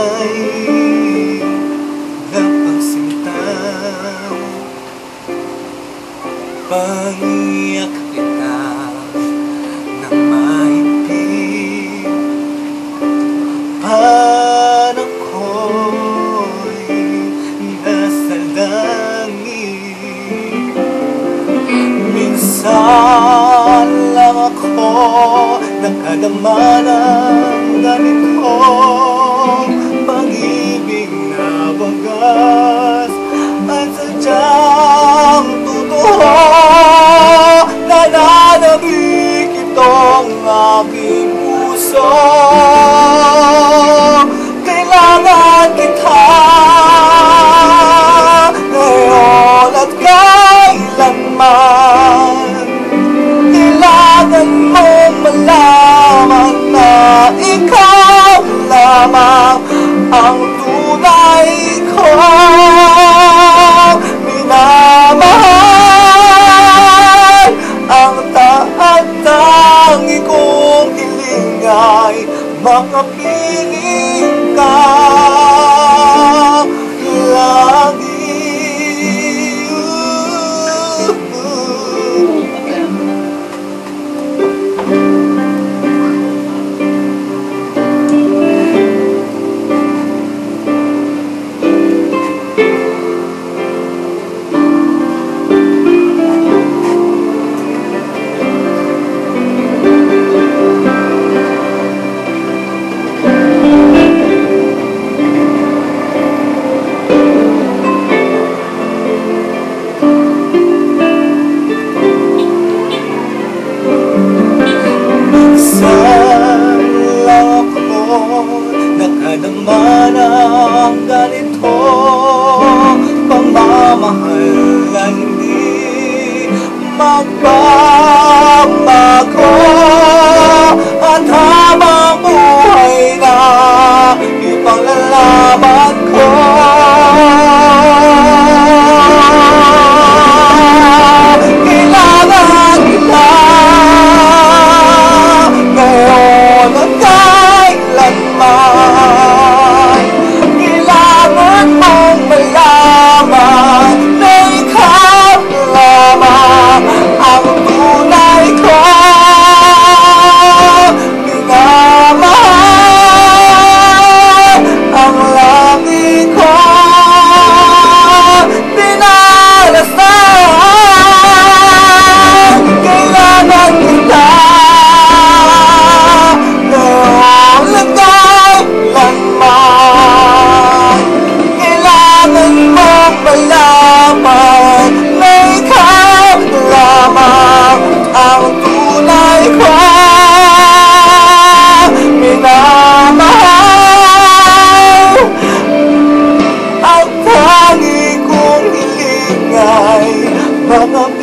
tunay Na pagsinta Pangiyak pag-ibig ka. man ang ganito Pagmamahal na hindi magbabago Mama